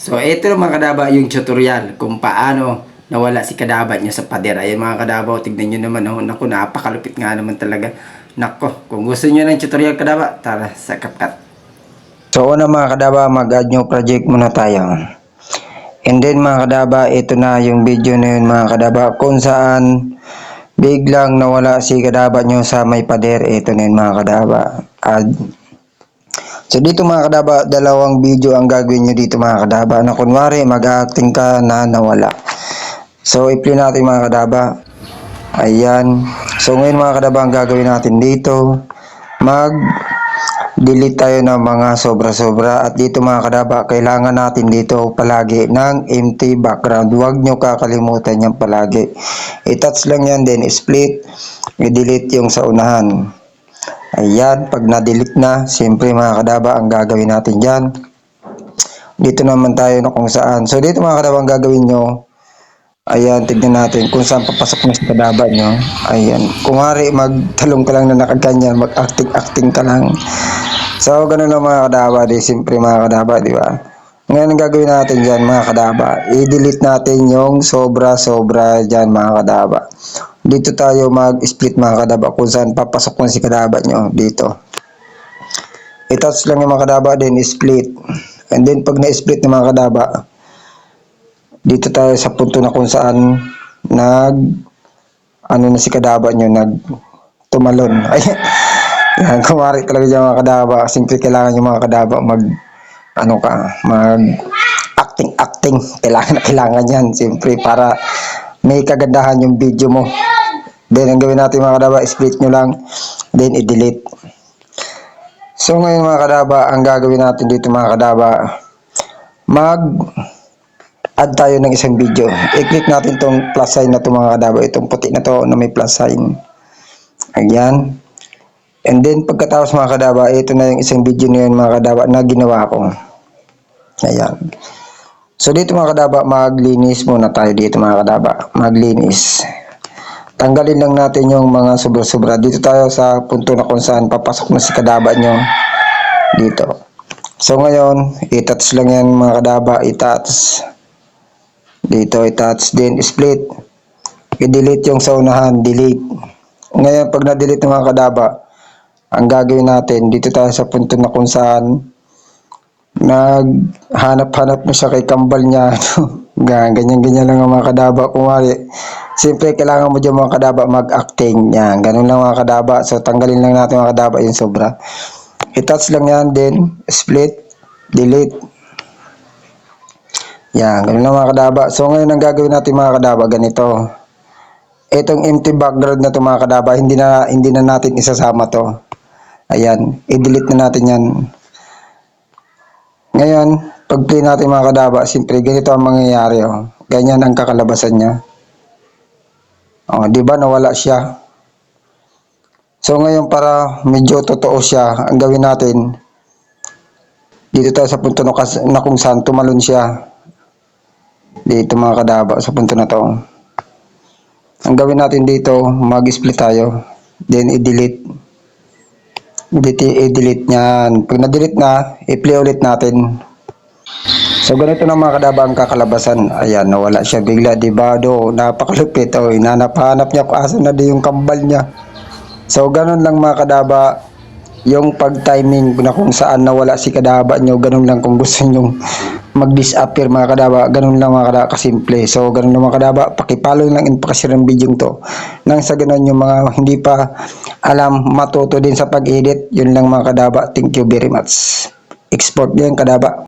So, ito mga kadaba yung tutorial kung paano nawala si kadaba niya sa pader. Ayan mga kadaba, tignan nyo naman. Oh. Naku, napakalupit nga naman talaga. Nako, kung gusto nyo ng tutorial kadaba, tara sa CapCut. So, una mga kadaba, mag-add new project muna tayo. And then mga kadaba, ito na yung video na yun mga kadaba kung saan biglang nawala si kadaba nyo sa may pader. Ito na yun mga kadaba. Add So dito mga kadaba, dalawang video ang gagawin nyo dito mga kadaba na kunwari mag-acting ka na nawala. So i-play natin mga kadaba. Ayan. So ngayon mga kadaba ang gagawin natin dito, mag delete tayo ng mga sobra-sobra at dito mga kadaba, kailangan natin dito palagi ng empty background. Huwag nyo kakalimutan yan palagi. I-touch lang yan then split, i-delete yung sa unahan. Ayan, pag na-delete na, siyempre mga kadaba, ang gagawin natin dyan. Dito naman tayo na kung saan. So, dito mga kadaba, ang gagawin nyo, ayan, tignan natin kung saan papasok na sa kadaba nyo. Ayan, kung hari, magtalong ka lang na nakaganyan, mag-acting-acting ka lang. So, ganun lang mga kadaba, di siyempre mga kadaba, di ba? Ngayon, ang gagawin natin dyan, mga kadaba, i-delete natin yung sobra-sobra dyan, mga kadaba dito tayo mag-split mga kadaba kung saan papasok na si kadaba nyo dito. I-touch lang yung mga kadaba then split. And then pag na-split ng mga kadaba, dito tayo sa punto na kung saan nag ano na si kadaba nyo, nag tumalon. Ay, kumari talaga dyan mga kadaba. Simple kailangan yung mga kadaba mag ano ka, mag acting acting. Kailangan na kailangan yan. Siyempre para may kagandahan yung video mo. Then, ang gawin natin mga kadaba, split nyo lang, then i-delete. So, ngayon mga kadaba, ang gagawin natin dito mga kadaba, mag add tayo ng isang video. I-click natin tong plus sign na to mga kadaba, itong puti na to na may plus sign. Ayan. And then, pagkatapos mga kadaba, ito na yung isang video na yun mga kadaba na ginawa ko. Ayan. So dito mga kadaba, maglinis muna tayo dito mga kadaba. Maglinis. Tanggalin lang natin yung mga sobra-sobra. Dito tayo sa punto na kung saan papasok na si kadaba nyo. Dito. So ngayon, i-touch lang yan mga kadaba. I-touch. Dito i-touch. Then split. I-delete yung sa unahan. Delete. Ngayon, pag na-delete ng mga kadaba, ang gagawin natin, dito tayo sa punto na kung saan naghanap-hanap mo siya kay kambal niya. Ganyan-ganyan lang ang mga kadaba. Kumari, siyempre kailangan mo dyan mga kadaba mag-acting. Yan, ganun lang mga kadaba. So, tanggalin lang natin mga kadaba yung sobra. I-touch lang yan, then split, delete. Yan, ganun lang mga kadaba. So, ngayon ang gagawin natin mga kadaba, ganito. Itong empty background na to mga kadaba, hindi na, hindi na natin isasama to. Ayan, i-delete na natin yan. Ngayon, pag play natin mga kadaba, siyempre ganito ang mangyayari. Oh. Ganyan ang kakalabasan niya. Oh, di ba nawala siya? So ngayon para medyo totoo siya, ang gawin natin, dito tayo sa punto na kung saan tumalon siya. Dito mga kadaba, sa punto na to. Ang gawin natin dito, mag-split tayo. Then i-delete. I-delete, i-delete niyan. Pag na-delete na, i-play ulit natin. So ganito na mga kadaba ang kakalabasan. Ayan, nawala siya bigla. Di ba do, napakalupit. O, inanap-hanap niya kung asan na di yung kambal niya. So ganun lang mga kadaba, yung pag-timing na kung saan nawala si kadaba nyo, ganun lang kung gusto nyo mag-disappear mga kadaba, ganun lang mga kadaba kasimple. So ganun lang mga kadaba, pakipalo lang and pakishare ang video to. Nang sa ganun yung mga hindi pa alam matuto din sa pag-edit, yun lang mga kadaba. Thank you very much. Export din kadaba.